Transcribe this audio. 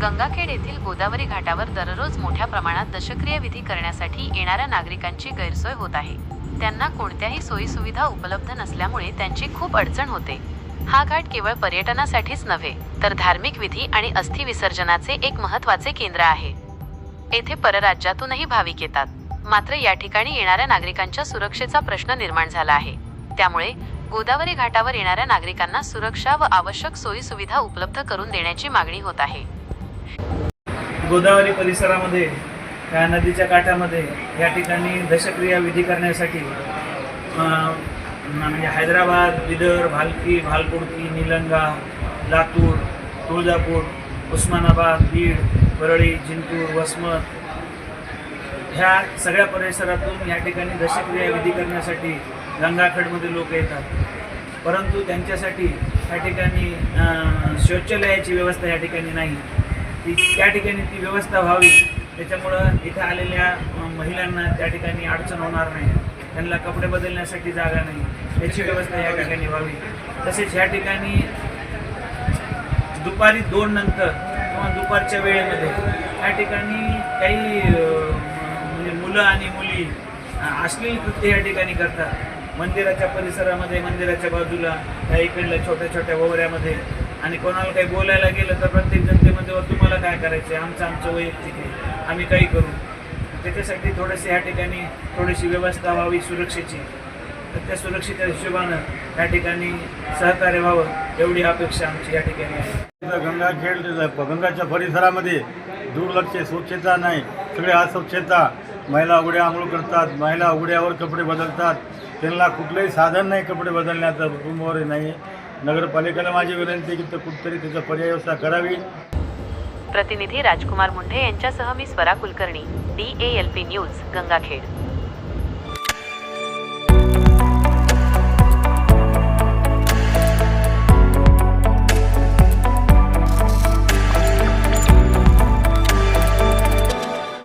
गंगाखेड येथील गोदावरी घाटावर दररोज मोठ्या प्रमाणात दशक्रिया विधी करण्यासाठी येणाऱ्या नागरिकांची गैरसोय होत आहे. त्यांना कोणत्याही सोयीसुविधा उपलब्ध नसल्यामुळे त्यांची खूप अडचण होते. हा घाट केवळ पर्यटनासाठीच नव्हे तर धार्मिक विधी आणि अस्थि विसर्जनाचे एक महत्त्वाचे केंद्र आहे. येथे परराज्यातूनही भाविक येतात. मात्र या ठिकाणी येणाऱ्या नागरिकांच्या सुरक्षेचा प्रश्न निर्माण झाला आहे. त्यामुळे गोदावरी घाटावर येणाऱ्या नागरिकांना सुरक्षा व आवश्यक सोयी सुविधा उपलब्ध करून देण्याची मागणी होत आहे. गोदावरी परिसरामध्ये या नदीच्या काठामध्ये या ठिकाणी दशक्रिया विधी करण्यासाठी म्हणजे हैदराबाद बिदर भालकी भालकुडकी निलंगा लातूर तुळजापूर उस्मानाबाद बीड परळी जिंतूर वसमत ह्या सगळ्या परिसरातून या ठिकाणी दशक्रिया विधी करण्यासाठी गंगाखडमध्ये लोक येतात. परंतु त्यांच्यासाठी या ठिकाणी अं, शौचालयाची व्यवस्था या ठिकाणी नाही. ती त्या ठिकाणी ती व्यवस्था व्हावी. त्याच्यामुळं इथं आलेल्या महिलांना त्या ठिकाणी अडचण होणार नाही. त्यांना कपडे बदलण्यासाठी जागा नाही. याची व्यवस्था या ठिकाणी व्हावी. तसेच ह्या ठिकाणी दुपारी दोन नंतर किंवा दुपारच्या वेळेमध्ये या ठिकाणी काही म्हणजे मुलं आणि मुली अश्लील कृत्य या ठिकाणी करतात. मंदिराच्या परिसरामध्ये मंदिराच्या बाजूला त्या इकडल्या छोट्या छोट्या ओवऱ्यामध्ये आणि कोणाला काही बोलायला गेलं तर प्रत्येक ते करायचे करायचं आहे आमचं आमचं वैयक्तिक आहे आम्ही काही करू. त्याच्यासाठी थोडेसे ह्या ठिकाणी थोडीशी व्यवस्था व्हावी सुरक्षेची. तर त्या सुरक्षेच्या हिशोबानं या ठिकाणी सहकार्य व्हावं एवढी अपेक्षा आमची या ठिकाणी आहे. गंगाखेड गंगाच्या परिसरामध्ये दुर्लक्ष स्वच्छता नाही. सगळे अस्वच्छता. महिला उघड्या आंघोळ करतात महिला उघड्यावर कपडे बदलतात. त्यांना कुठलंही साधन नाही कपडे बदलण्याचं कुटुंबावर नाही. नगरपालिकेला माझी विनंती की तर कुठतरी त्याचा पर्याय व्यवस्था करावी. प्रतिनिधी राजकुमार मुंढे यांच्यासह मी Swara Kulkarni D A L P news Gangakhed.